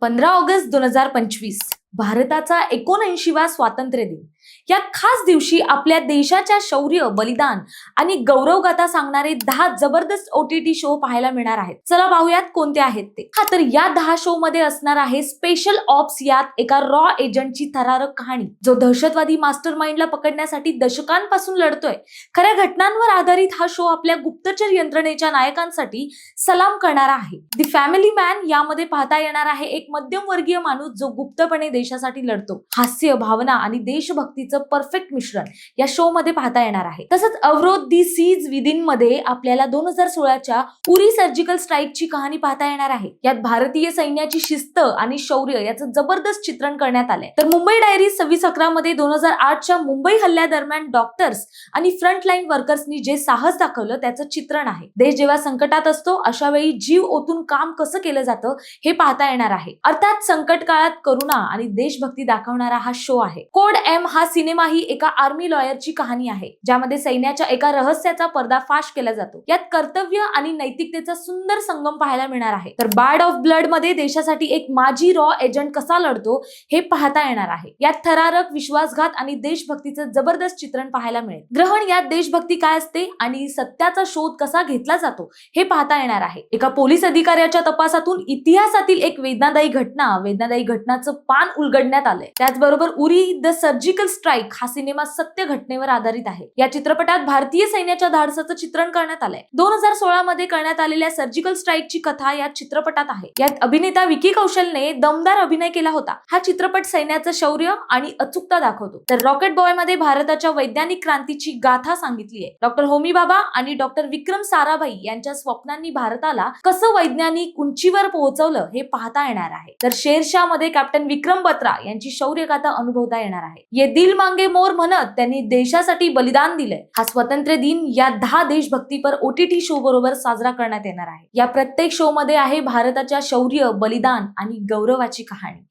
पंधरा ऑगस्ट दोन हजार पंचवीस. भारताचा एकोणऐंशीवा स्वातंत्र्य दिन. या खास दिवशी आपल्या देशाच्या शौर्य बलिदान आणि गौरवगाथा सांगणारे दहा जबरदस्त ओटीटी शो पाहायला मिळणार आहेत. चला पाहूयात कोणते आहेत ते. हा तर या दहा शो मध्ये असणार आहे स्पेशल ऑप्स यात एका रॉ एजंटची थरारक कहाणी. जो दहशतवादी मास्टर माइंडला पकडण्यासाठी दशकांपासून लढतोय. खऱ्या घटनांवर आधारित हा शो आपल्या गुप्तचर यंत्रणेच्या नायकांसाठी सलाम करणारा आहे. दी फॅमिली मॅन यामध्ये पाहता येणार आहे एक मध्यमवर्गीय माणूस जो गुप्तपणे देशासाठी लढतो. हास्य भावना आणि देशभक्तीचं परफेक्ट मिश्रण या शो मध्ये पाहता येणार आहे. तसंच अवरोध दी सीज विदिनमध्ये आपल्याला दोन हजार सोळाच्या उरी सर्जिकल स्ट्राईकची कहाणी पाहता येणार आहे. यात भारतीय सैन्याची शिस्त आणि शौर्य याचं जबरदस्त चित्रण करण्यात आलंय. तर मुंबई डायरी सव्वीस अकरा मध्ये दोन हजार आठच्या मुंबई हल्ल्यादरम्यान डॉक्टर्स आणि फ्रंटलाईन वर्कर्सनी जे साहस दाखवलं त्याचं चित्रण आहे. देश जेव्हा संकटात असतो अशा वेळी जीव ओतून काम कसं केलं जातं हे पाहता येणार आहे. अर्थात संकट काळात करुणा आणि आणि देशभक्ती दाखवणारा हा शो आहे. कोड एम हा सिनेमा ही एका आर्मी लॉयरची कहाणी आहे ज्यामध्ये सैन्याच्या एका रहस्याचा पर्दाफाश केला जातो. यात कर्तव्य आणि नैतिकतेचा सुंदर संगम पाहायला मिळणार आहे. तर बार्ड ऑफ ब्लडमध्ये देशासाठी एक माजी रॉ एजंट कसा लढतो हे पाहता येणार आहे. यात थरारक विश्वासघात आणि देशभक्तीचं जबरदस्त चित्रण पाहायला मिळेल. ग्रहण यात देशभक्ती काय असते आणि सत्याचा शोध कसा घेतला जातो हे पाहता येणार आहे. एका पोलीस अधिकाऱ्याच्या तपासातून इतिहासातील एक वेदनादायी घटना वेदनादायी घटनाचं पान उलगडण्यात आलंय. त्याचबरोबर उरी द सर्जिकल स्ट्राईक हा सिनेमा सत्य घटनेवर आधारित आहे. या चित्रपटात भारतीय सैन्याच्या धाडसाचं चित्रण करण्यात आलंय. दोन हजार सोळा मध्ये करण्यात आलेल्या सर्जिकल स्ट्राईकची कथा या चित्रपटात आहे. यात अभिनेता विकी कौशलने दमदार अभिनय केला होता. हा चित्रपट सैन्याचं शौर्य आणि अचूकता दाखवतो. तर रॉकेट बॉयमध्ये भारताच्या वैज्ञानिक क्रांतीची गाथा सांगितली आहे. डॉक्टर होमी बाबा आणि डॉक्टर विक्रम साराभाई यांच्या स्वप्नांनी भारताला कसं वैज्ञानिक उंचीवर पोहोचवलं हे पाहता येणार आहे. तर शेरशाहमध्ये कॅप्टन विक्रम बत्रा यांची शौर्यगाथा अनुभवता येणार आहे. ये दिल मांगे मोर म्हणत त्यांनी देशासाठी बलिदान दिलंय. हा स्वातंत्र्य दिन या दहा देशभक्तीपर ओटीटी शो बरोबर साजरा करण्यात येणार आहे. या प्रत्येक शो मध्ये आहे भारताच्या शौर्य बलिदान आणि गौरवाची कहाणी.